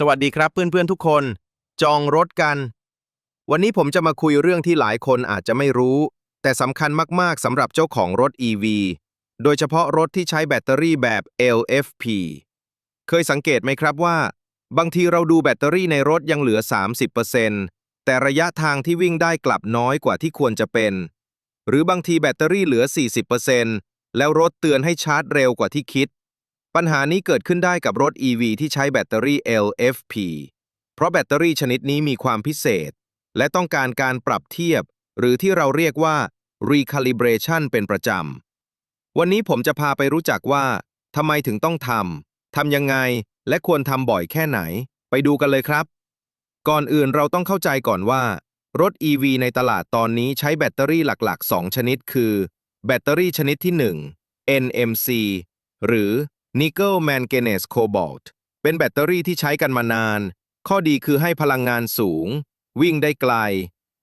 สวัสดีครับเพื่อนๆทุกคน จองรถกัน วันนี้ผมจะมาคุยเรื่องที่หลายคนอาจจะไม่รู้ แต่สำคัญมากๆสำหรับเจ้าของรถ EV โดยเฉพาะรถที่ใช้แบตเตอรี่แบบ LFP เคยสังเกตไหมครับว่า บางทีเราดูแบตเตอรี่ในรถยังเหลือ 30%แต่ระยะทางที่วิ่งได้กลับน้อยกว่าที่ควรจะเป็น หรือบางทีแบตเตอรี่เหลือ 40%แล้วรถเตือนให้ชาร์จเร็วกว่าที่คิด ปัญหานี้เกิดขึ้นได้กับรถ EV ที่ใช้แบตเตอรี่ LFP เพราะแบตเตอรี่ชนิดนี้มีความพิเศษ และต้องการการปรับเทียบ หรือที่เราเรียกว่า recalibration เป็นประจำ วันนี้ผมจะพาไปรู้จักว่าทำไมถึงต้องทำ ทำยังไง และควรทำบ่อยแค่ไหน ไปดูกันเลยครับ ก่อนอื่นเราต้องเข้าใจก่อนว่า รถ EV ในตลาดตอนนี้ใช้แบตเตอรี่หลักๆ 2 ชนิดคือ แบตเตอรี่ชนิดที่ 1 NMC หรือ Nickel Manganese Cobalt เป็นแบตเตอรี่ที่ใช้กันมานาน ข้อดีคือให้พลังงานสูง วิ่งได้ไกล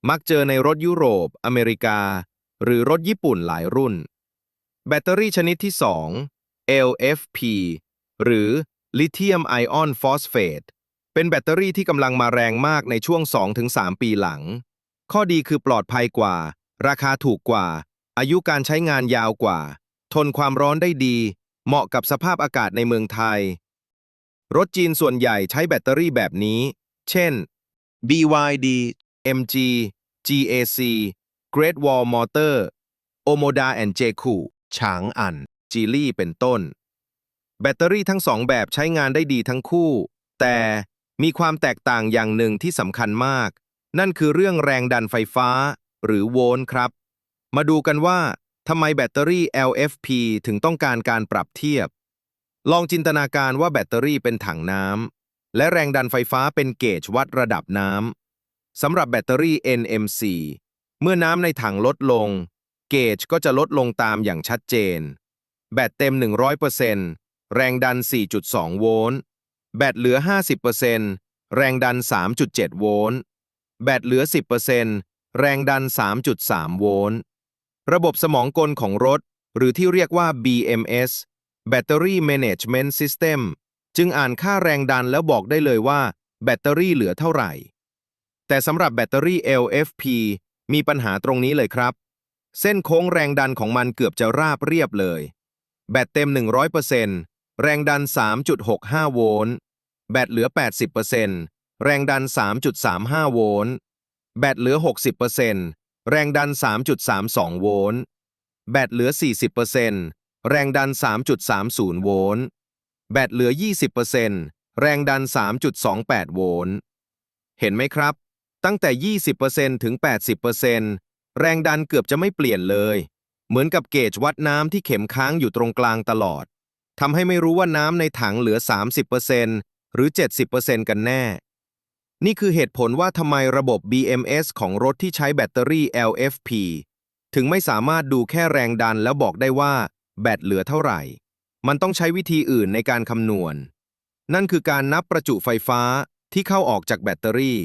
มักเจอในรถยุโรป อเมริกา หรือรถญี่ปุ่นหลายรุ่น แบตเตอรี่ชนิดที่ 2 LFP หรือ Lithium Ion Phosphate เป็นแบตเตอรี่ที่กำลังมาแรงมากในช่วง 2-3 ปีหลัง ข้อดีคือปลอดภัยกว่า ราคาถูกกว่า อายุการใช้งานยาวกว่า ทนความร้อนได้ดี เหมาะกับสภาพอากาศในเมืองไทย รถจีนส่วนใหญ่ใช้แบตเตอรี่แบบนี้ เช่น BYD MG GAC Great Wall Motor Omoda and Jeku ฉางอัน จีลี่เป็นต้น แบตเตอรี่ทั้งสองแบบใช้งานได้ดีทั้งคู่ แต่มีความแตกต่างอย่างหนึ่งที่สำคัญมาก นั่นคือเรื่องแรงดันไฟฟ้า หรือโวลต์ครับ มาดูกันว่า ทำไมแบตเตอรี่ LFP ถึงต้องการการปรับเทียบ ลองจินตนาการว่าแบตเตอรี่เป็นถังน้ำ และแรงดันไฟฟ้าเป็นเกจวัดระดับน้ำ สำหรับแบตเตอรี่ NMC เมื่อน้ำในถังลดลง เกจก็จะลดลงตามอย่างชัดเจน แบตเต็ม 100%แรงดัน 4.2 โวลต์ แบตเหลือ 50%แรงดัน 3.7 โวลต์ แบตเหลือ 10%แรงดัน 3.3 โวลต์ ระบบสมองกลของรถ หรือที่เรียกว่า BMS Battery Management System จึงอ่านค่าแรงดันแล้วบอกได้เลยว่า แบตเตอรี่เหลือเท่าไหร่ แต่สำหรับแบตเตอรี่ LFP มีปัญหาตรงนี้เลยครับ เส้นโค้งแรงดันของมันเกือบจะราบเรียบเลย แบตเต็ม 100%แรงดัน 3.65 โวลต์ แบตเหลือ 80%แรงดัน 3.35 โวลต์ แบตเหลือ 60% แรงดัน 3.32 โวลต์ แบตเหลือ 40%แรงดัน 3.30 โวลต์ แบตเหลือ 20%แรงดัน 3.28 โวลต์ เห็นไหมครับ ตั้งแต่ 20%ถึง 80%แรงดันเกือบจะไม่เปลี่ยนเลย เหมือนกับเกจวัดน้ำที่เข็มค้างอยู่ตรงกลางตลอด ทำให้ไม่รู้ว่าน้ำในถังเหลือ 30%หรือ 70%กันแน่ นี่คือเหตุผลว่าทำไมระบบ BMS ของรถที่ใช้แบตเตอรี่ LFP ถึงไม่สามารถดูแค่แรงดันแล้วบอกได้ว่า แบตเหลือเท่าไหร่ มันต้องใช้วิธีอื่นในการคำนวณ นั่นคือการนับประจุไฟฟ้าที่เข้าออกจากแบตเตอรี่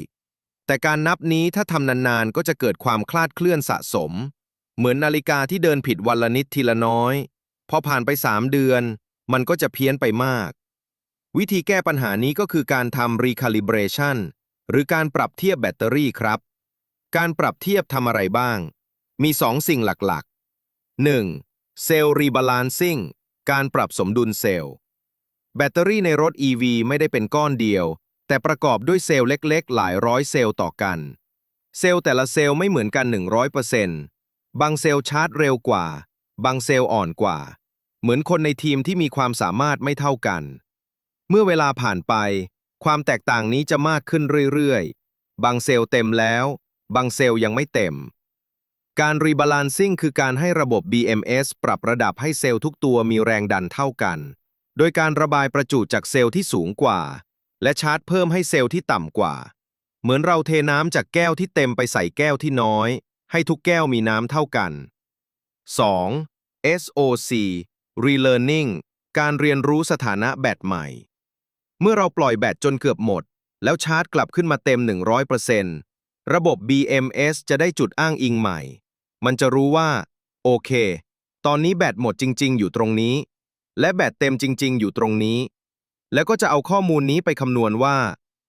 แต่การนับนี้ถ้าทำนานๆ ก็จะเกิดความคลาดเคลื่อนสะสม เหมือนนาฬิกาที่เดินผิดวันละนิดทีละน้อย พอผ่านไป3เดือน มันก็จะเพี้ยนไปมาก วิธีแก้ปัญหานี้ก็คือการทำ recalibration หรือการปรับเทียบแบตเตอรี่ครับ การปรับเทียบทำอะไรบ้าง มี 2 สิ่งหลักๆ 1. เซลล์ rebalancing การปรับสมดุลเซลล์ แบตเตอรี่ในรถ EV ไม่ได้เป็นก้อนเดียว แต่ประกอบด้วยเซลล์เล็กๆ หลายร้อยเซลล์ต่อกัน เซลล์แต่ละเซลล์ไม่เหมือนกัน 100%บางเซลล์ชาร์จเร็วกว่า บางเซลล์อ่อนกว่า เหมือนคนในทีมที่มีความสามารถไม่เท่ากัน เมื่อเวลาผ่านไป ความแตกต่างนี้จะมากขึ้นเรื่อยๆ บางเซลล์เต็มแล้ว บางเซลล์ยังไม่เต็ม การรีบาลานซิ่งคือการให้ระบบ BMS ปรับระดับให้เซลล์ทุกตัวมีแรงดันเท่ากัน โดยการระบายประจุจากเซลล์ที่สูงกว่า และชาร์จเพิ่มให้เซลล์ที่ต่ำกว่า เหมือนเราเทน้ำจากแก้วที่เต็มไปใส่แก้วที่น้อย ให้ทุกแก้วมีน้ำเท่ากัน 2. SOC Relearning การเรียนรู้สถานะแบตใหม่ เมื่อเราปล่อยแบตจนเกือบหมด แล้วชาร์จกลับขึ้นมาเต็ม 100%ระบบ BMS จะได้จุดอ้างอิงใหม่ มันจะรู้ว่า โอเค ตอนนี้แบตหมดจริง ๆ อยู่ตรงนี้ และแบตเต็มจริง ๆ อยู่ตรงนี้ แล้วก็จะเอาข้อมูลนี้ไปคำนวณว่า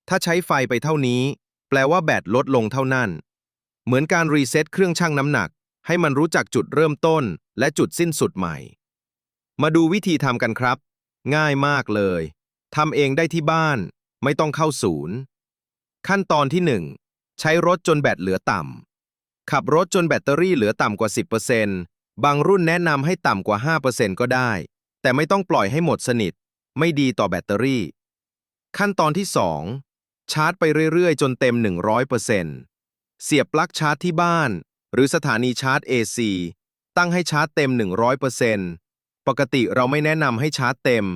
ถ้าใช้ไฟไปเท่านี้ แปลว่าแบตลดลงเท่านั้น เหมือนการรีเซ็ตเครื่องชั่งน้ำหนัก ให้มันรู้จักจุดเริ่มต้น และจุดสิ้นสุดใหม่ มาดูวิธีทำกันครับ ง่ายมากเลย ทำเองได้ที่บ้าน ไม่ต้องเข้าศูนย์ ขั้นตอนที่ 1 ใช้รถจนแบตเหลือต่ำ ขับรถจนแบตเตอรี่เหลือต่ำกว่า 10%บางรุ่นแนะนำให้ต่ำกว่า 5%ก็ได้ แต่ไม่ต้องปล่อยให้หมดสนิท ไม่ดีต่อแบตเตอรี่ ขั้นตอนที่ 2 ชาร์จไปเรื่อย ๆ จนเต็ม 100%เสียบปลั๊กชาร์จที่บ้าน หรือสถานีชาร์จ AC ตั้งให้ชาร์จเต็ม 100%ปกติเราไม่แนะนำให้ชาร์จเต็ม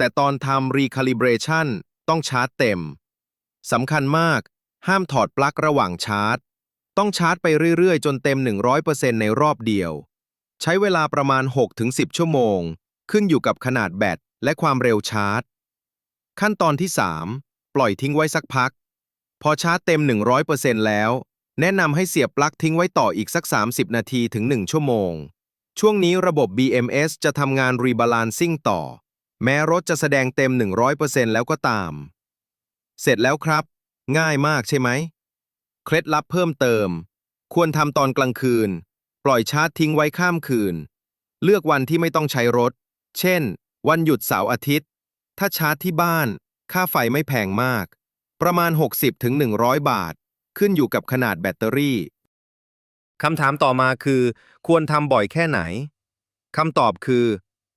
แต่ตอนทำ recalibration ต้องชาร์จเต็ม สำคัญมาก ห้ามถอดปลั๊กระหว่างชาร์จ ต้องชาร์จไปเรื่อยๆ จนเต็ม 100%ในรอบเดียว ใช้เวลาประมาณ 6-10 ชั่วโมง ขึ้นอยู่กับขนาดแบตและความเร็วชาร์จ ขั้นตอนที่ 3 ปล่อยทิ้งไว้สักพัก พอชาร์จเต็ม 100%แล้ว แนะนำให้เสียบปลั๊กทิ้งไว้ต่ออีกสัก 30 นาทีถึง 1 ชั่วโมง ช่วงนี้ระบบ BMS จะทำงาน rebalancing ต่อ แม้รถจะแสดงเต็ม 100%แล้วก็ตาม เสร็จแล้วครับ ง่ายมากใช่ไหม เคล็ดลับเพิ่มเติม ควรทำตอนกลางคืน ปล่อยชาร์จทิ้งไว้ข้ามคืน เลือกวันที่ไม่ต้องใช้รถ เช่น วันหยุดเสาร์อาทิตย์ ถ้าชาร์จที่บ้าน ค่าไฟไม่แพงมาก ประมาณ 60-100 บาท ขึ้นอยู่กับขนาดแบตเตอรี่คำถามต่อมาคือ ควรทำบ่อยแค่ไหนคำตอบคือ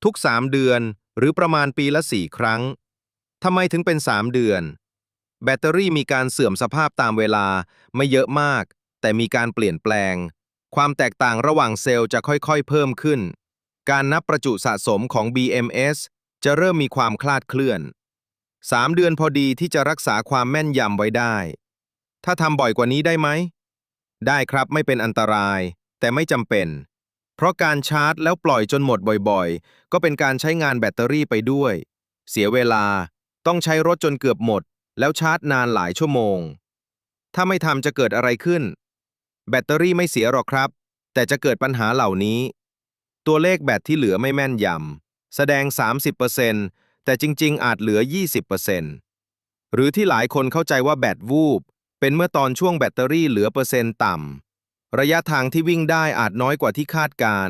ทุก 3 เดือน หรือประมาณปีละ 4 ครั้ง ทำไมถึงเป็น 3 เดือน แบตเตอรี่มีการเสื่อมสภาพตามเวลาไม่เยอะมาก แต่มีการเปลี่ยนแปลง ความแตกต่างระหว่างเซลล์จะค่อยๆ เพิ่มขึ้น การนับประจุสะสมของ BMS จะเริ่มมีความคลาดเคลื่อน 3 เดือนพอดีที่จะรักษาความแม่นยำไว้ได้ ถ้าทำบ่อยกว่านี้ได้ไหม ได้ครับไม่เป็นอันตราย แต่ไม่จำเป็น เพราะการชาร์จแล้วปล่อยจนหมดบ่อยๆ ก็เป็นการใช้งานแบตเตอรี่ไปด้วย เสียเวลา ต้องใช้รถจนเกือบหมด แล้วชาร์จนานหลายชั่วโมง ถ้าไม่ทำจะเกิดอะไรขึ้น แบตเตอรี่ไม่เสียหรอกครับ แต่จะเกิดปัญหาเหล่านี้ ตัวเลขแบตที่เหลือไม่แม่นยำแสดง 30%แต่จริง ๆ อาจเหลือ 20%หรือที่หลายคนเข้าใจว่าแบตวูบเป็นเมื่อตอนช่วงแบตเตอรี่เหลือเปอร์เซ็นต์ต่ำ ระยะทางที่วิ่งได้อาจน้อยกว่าที่คาดการ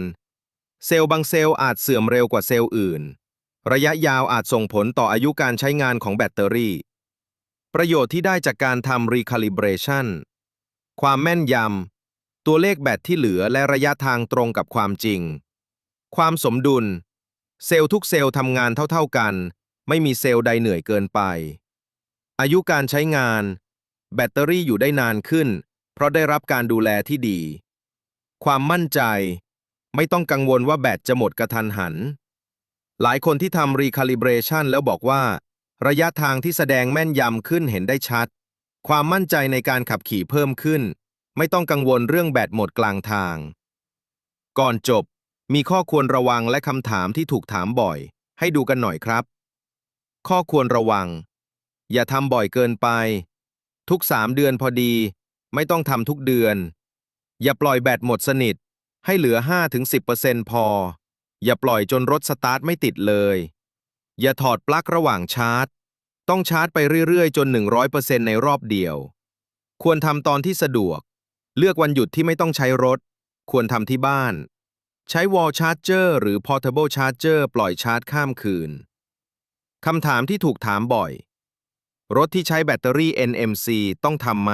เซลล์บางเซลล์อาจเสื่อมเร็วกว่าเซลล์อื่น ระยะยาวอาจส่งผลต่ออายุการใช้งานของแบตเตอรี่ ประโยชน์ที่ได้จากการทำ recalibration ความแม่นยำ ตัวเลขแบตที่เหลือและระยะทางตรงกับความจริง ความสมดุล เซลล์ทุกเซลล์ทำงานเท่าๆกัน ไม่มีเซลล์ใดเหนื่อยเกินไป อายุการใช้งาน แบตเตอรี่อยู่ได้นานขึ้น เพราะได้รับการดูแลที่ดี ความมั่นใจ ไม่ต้องกังวลว่าแบตจะหมดกระทันหัน หลายคนที่ทำ recalibration แล้วบอกว่า ระยะทางที่แสดงแม่นยำขึ้นเห็นได้ชัด ความมั่นใจในการขับขี่เพิ่มขึ้น ไม่ต้องกังวลเรื่องแบตหมดกลางทาง ก่อนจบมีข้อควรระวังและคำถามที่ถูกถามบ่อย ให้ดูกันหน่อยครับ ข้อควรระวัง อย่าทำบ่อยเกินไป ทุก3เดือนพอดี ไม่ต้องทำทุกเดือน อย่าปล่อยแบตหมดสนิท ให้เหลือ 5-10%พอ อย่าปล่อยจนรถสตาร์ทไม่ติดเลย อย่าถอดปลั๊กระหว่างชาร์จ ต้องชาร์จไปเรื่อยๆ จน 100%ในรอบเดียว ควรทำตอนที่สะดวก เลือกวันหยุดที่ไม่ต้องใช้รถ ควรทำที่บ้าน ใช้ wall charger หรือ portable charger ปล่อยชาร์จข้ามคืนคำถามที่ถูกถามบ่อย รถที่ใช้แบตเตอรี่ NMC ต้องทำไหม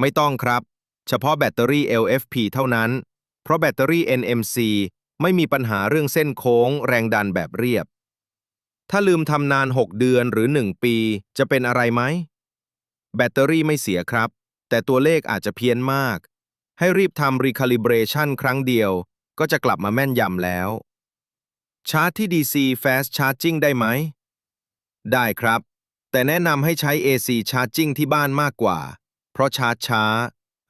ไม่ต้องครับ เฉพาะแบตเตอรี่ LFP เท่านั้น เพราะแบตเตอรี่ NMC ไม่มีปัญหาเรื่องเส้นโค้งแรงดันแบบเรียบ ถ้าลืมทำนาน 6 เดือนหรือ 1 ปี จะเป็นอะไรไหม แบตเตอรี่ไม่เสียครับ แต่ตัวเลขอาจจะเพี้ยนมาก ให้รีบทำ recalibration ครั้งเดียว ก็จะกลับมาแม่นยำแล้ว ชาร์จที่ DC Fast Charging ได้ไหม ได้ครับ แต่แนะนำให้ใช้ AC Charging ที่บ้านมากกว่า ราะชาร์จช้า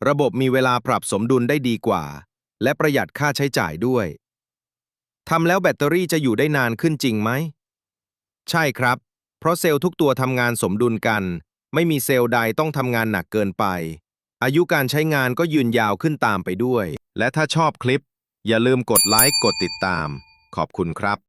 ระบบมีเวลาปรับสมดุลได้ดีกว่า และประหยัดค่าใช้จ่ายด้วยทำแล้วแบตเตอรี่จะอยู่ได้นานขึ้นจริงไหม ใช่ครับ เพราะเซลล์ทุกตัวทำงานสมดุลกัน ไม่มีเซลล์ใดต้องทำงานหนักเกินไป อายุการใช้งานก็ยืนยาวขึ้นตามไปด้วย และถ้าชอบคลิป อย่าลืมกดไลค์กดติดตาม ขอบคุณครับ